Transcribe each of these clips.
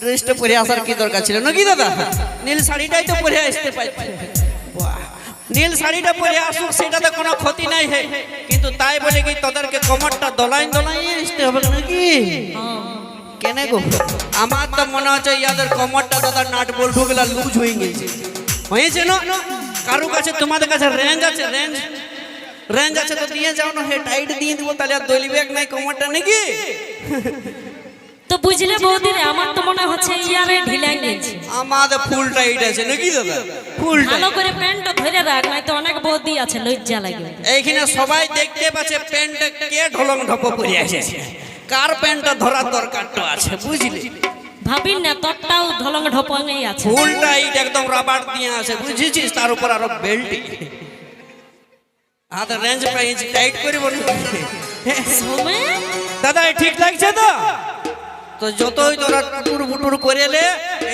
ড্রেসটা পরে আসার কি দরকার ছিল? নাকি দাদা? নীল শাড়িটাই তো পরে আসতে পারছে। নীল শাড়িটা পরে আসুক, সেটাতে কোনো ক্ষতি নাই হে। কিন্তু তাই বলে কি তোদেরকে কোমরটা দলাই দলাই আসতে হবে নাকি? কেন গো? আমার তো মনে হচ্ছে ইয়াদের কোমরটা দাদা নাট বল্টু গুলা লুজ হয়ে গেছে। হয়েছে না? কারও কাছে তোমাদের কাছে রেঞ্জ আছে রেঞ্জ রেঞ্জ আছে তো দিয়ে যাও না হে টাইট দিয়ে দিব, তাহলে আর দলি ব্যাগ নাই, কোমরটা নাকি? বুঝলে বৌদিরে আমার তো মনে হচ্ছে ইয়ারে ঢিলাই গেছে আমাদের ফুল টাইট আছে নাকি দাদা? ফুল ভালো করে প্যান্টটা ধরে রাখ নাই তো অনেক বৌদি আছে লজ্জা লাগে। এইখানে সবাই দেখতে পাচ্ছে প্যান্ট কে ঢলং ঢপ পরে আছে। কার প্যান্টটা ধরার দরকার তো আছে বুঝলি? ভাবিন না তোরটাও ঢলং ঢপঙেই আছে। ফুল টাইট একদম রাবার দিয়ে আছে বুঝেছিস? তার উপর আরও বেল্ট হাত রেঞ্জ পেয়েছ টাইট করে বল সোমে দাদা ঠিক লাগছে তো? তো যতই তোরা টুটুর বুটুর করে এলে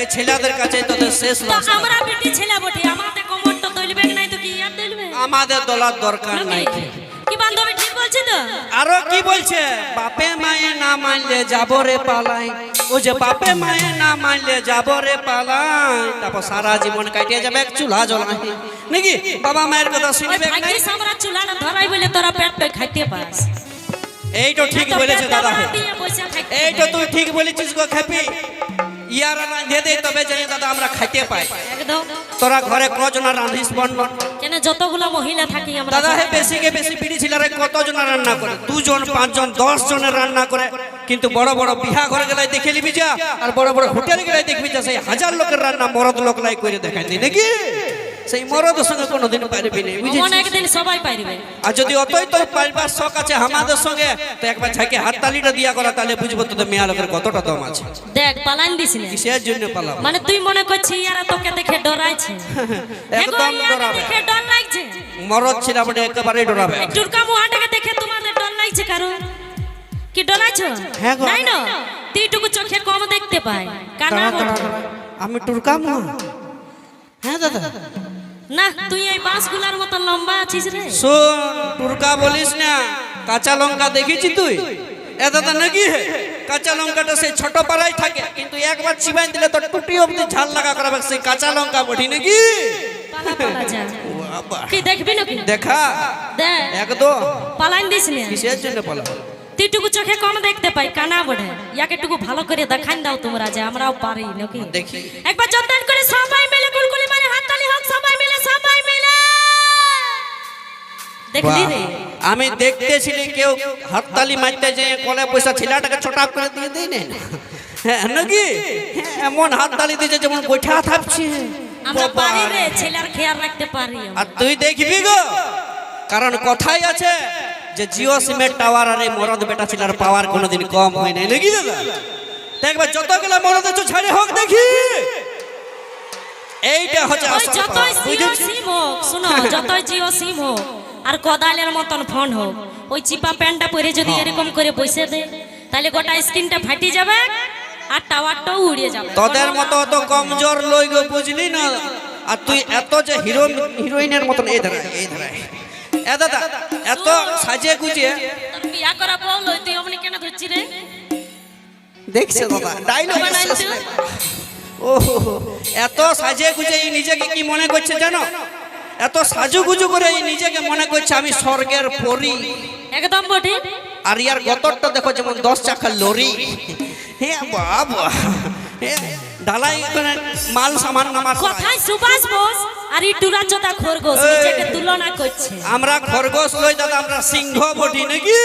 এই ছেলেদের কাছে তোদের শেষ তো আমরা বেটি ছেলে বটি আমাদের কোমরটা দলবে নাই তো কি আর দলবে আমাদের দলার দরকার নাই। কি বান্ধবী ঠিক বলছে তো? আরও কি বলছে? বাপে মায়ে না মানলে যাব রে পালাই। ও যে বাপে মায়ে না মানলে যাব রে পালাই। তারপর সারা জীবন কাটিয়ে যাবে এক চুলা জ্বলাই নাকি? বাবা মায়ের কথা শুনবে আমরা চুলাটা ধরাই বলে তোরা পেট পেট খাইতে পাস। এই তো ঠিক বলেছে দাদা। এই তো তুই ঠিক বলেছিস গো খেপি ইয়ারা রাঁধে দে তবে জানি দাদা আমরা খাইতে পাই। একদম। তোরা ঘরে কজন রাঁধিস বন বন কেন যতগুলো মহিলা থাকি আমরা দাদা হে বেশি কে বেশি বিড়ি ছিলারে কতজন রান্না করে? দুজন পাঁচজন দশ জনের রান্না করে। কিন্তু বড় বড় বিহা ঘরে গেলে দেখে নিবি যা। আর বড় বড় হোটেল গেলে দেখবি যা সেই হাজার লোকের রান্না মরদ লোক লাই করে দেখাই নাকি? সেই মরদের সঙ্গে কোনোদিন পারবি না মন বুঝেছিস একদিন সবাই পারবে। আর যদি অতই তো পারবার শখ আছে আমাদের সঙ্গে তো একবার ঝাঁকে হাততালিটা দিয়া করা তাহলে বুঝব তোদের মেয়া লোকের কতটা দম আছে। দেখ পালান দিস না। কিসের জন্য পালাবো? মানে তুই মনে করছিস ইয়ারা তোকে দেখে ডরাইছে। একদম ডরাবে। দেখে ডর লাগছে। মরদ ছিল বলে একেবারেই ডরাবে। টুরকা মুহাটাকে দেখে তোমাদের ডর লাগছে কারও? কি ডরাইছো? হ্যাঁ গো। নাই না? তুইটুকু চোখে কম দেখতে পাই। কানা। আমি টুরকাম না হ্যাঁ দাদা। না তুই এই বাঁশগুলার মতো লম্বা আছিস রে। শোন টুরকা বলিস না কাঁচা লঙ্কা দেখেছি তুই? এ দাদা নাকি হে। কাঁচা লঙ্কাটা সেই ছোট পাড়ায় থাকে কিন্তু একবার চিবাই দিলে তো টুটি অব্দি ঝাল লাগা করাবে সেই কাঁচা লঙ্কা বটি নাকি কি দেখবি নাকি? দেখা। একদম। পালাইন দিস না। কিসের জন্য তুইটুকু চোখে কম দেখতে পাই কানা বটে। ইয়াকে টুকু ভালো করে দেখান দাও তোমরা যে আমরাও পারি নাকি? দেখি। একবার যোগদান করে দেখলি রে? আমি দেখতেছিলি কেউ হাততালি মারতে যে কলে পয়সা ছেলেটাকে ছোটা করে দিয়ে দিই না। হ্যাঁ নাকি? হ্যাঁ, এমন হাততালি দিয়েছে যেমন গোঠা থাকছে আমরা পারি রে ছেলের খেয়াল রাখতে পারি আর তুই দেখবি গো? কারণ কথাই আছে যে জিও সিমের টাওয়ার আর এই মরদ বেটা ছিলার পাওয়ার কোনোদিন কম হয় নাই। নাকি দাদা? দেখবে যতগুলো মরদ আছে ছাড়ে হোক দেখি। এইটা হচ্ছে আসল যতই জিও সিম হোক শুনো যতই জিও সিম হোক আর কোদালের মতন ফোন হোক ওই চিপা প্যান্টটা পরে যদি হ্যাঁ। এরকম করে বসে দে তাহলে গোটা স্ক্রিনটা ফাটি যাবে আর টাওয়ারটাও উড়িয়ে যাবে। তোদের মতো অত কমজোর লই গো বুঝলি না? আর তুই এত যে হিরো হিরোইনের মতন এই ধারা এই ধারা। এ দাদা এত সাজিয়ে গুজিয়ে। বিয়া করা বউ লই তুই অমনি কেন ধরছি রে? দেখছে দাদা ডাইলগ। ও এত সাজে গুজিয়ে এই নিজেকে কি মনে করছে জানো? এত সাজুগুজু করে এই নিজেকে মনে করছে আমি স্বর্গের পরী। একদম বটে। আর ইয়ার গতরটা দেখো যেমন দশ চাকার লরি। হ্যাঁ বাবা ঢালাই করে মাল সামান নামার কথায় সুভাষ বোস আর এই খরগোশ নিজেকে তুলনা করছে। আমরা খরগোশ লই দাদা আমরা সিংহ বটি নাকি?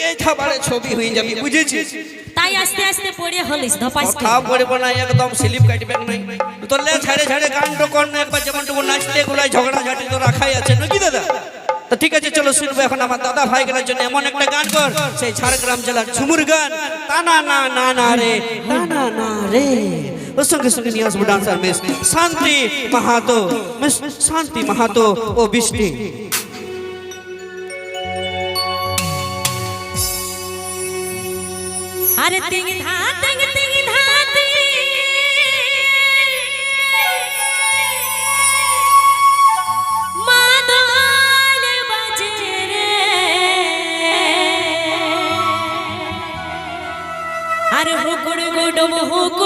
একেই খাবারে ছবি হয়ে যাবি বুঝেছিস? তাই আস্তে আস্তে পড়ে হলিস ধপাস কথা পড়ব না একদম স্লিপ কাটবে নাই। তোলে ছেড়ে ছেড়ে গান তো কর না একবার যেমন টুকু নাচতে গুলাই ঝগড়া ঝাঁটি তো রাখাই আছে নাকি দাদা? তো ঠিক আছে চলো শুনব এখন আমার দাদা ভাইগুলোর জন্য এমন একটা গান কর সেই ঝাড়গ্রাম জেলার ঝুমুর গান। তা না না না না রে না না রে। ওর সঙ্গে সঙ্গে নিয়ে আসব ডান্সার মিস। শান্তি মাহাতো মিস শান্তি মাহাতো ও বৃষ্টি। আরে তিং ধা তিং তিং ধা। আরে হুকুড় গুডুম হুকুড়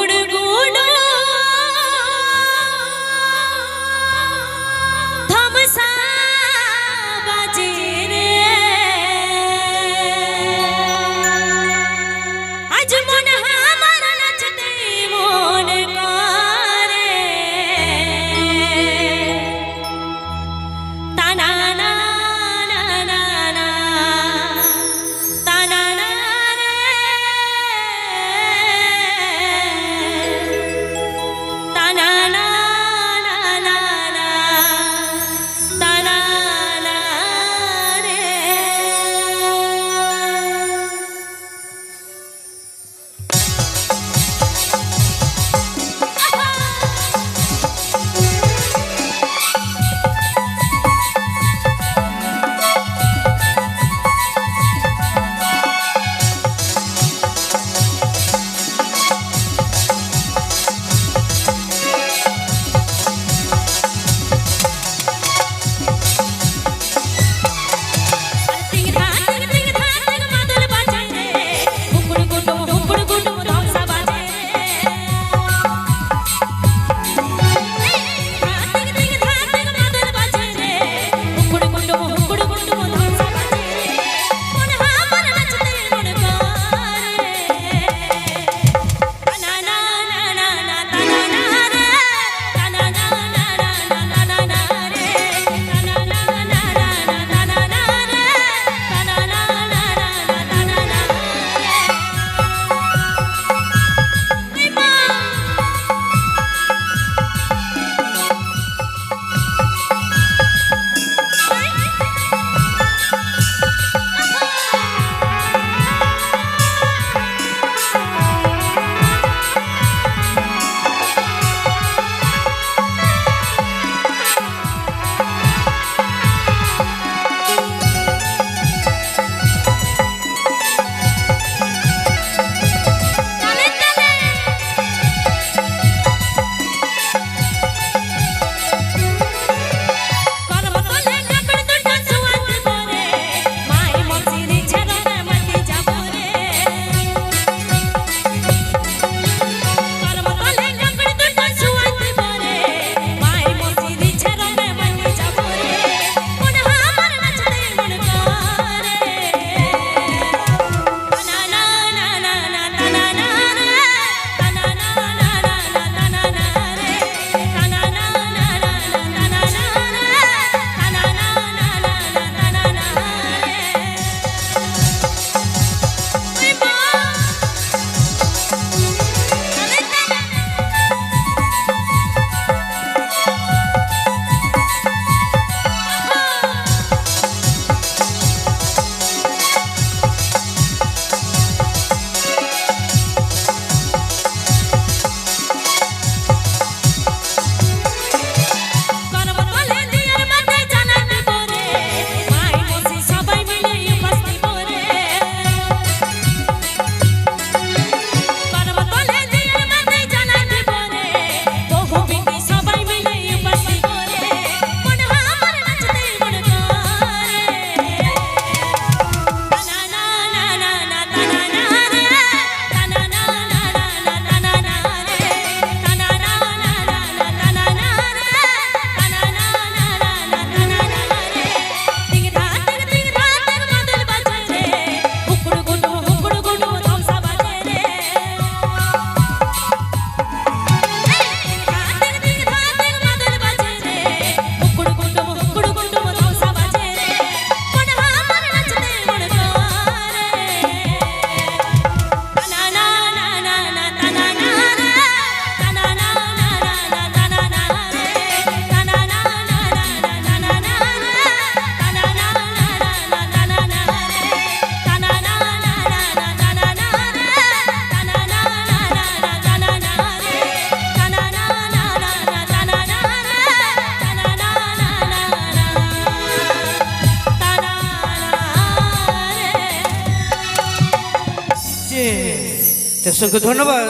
অসংখ্য ধন্যবাদ।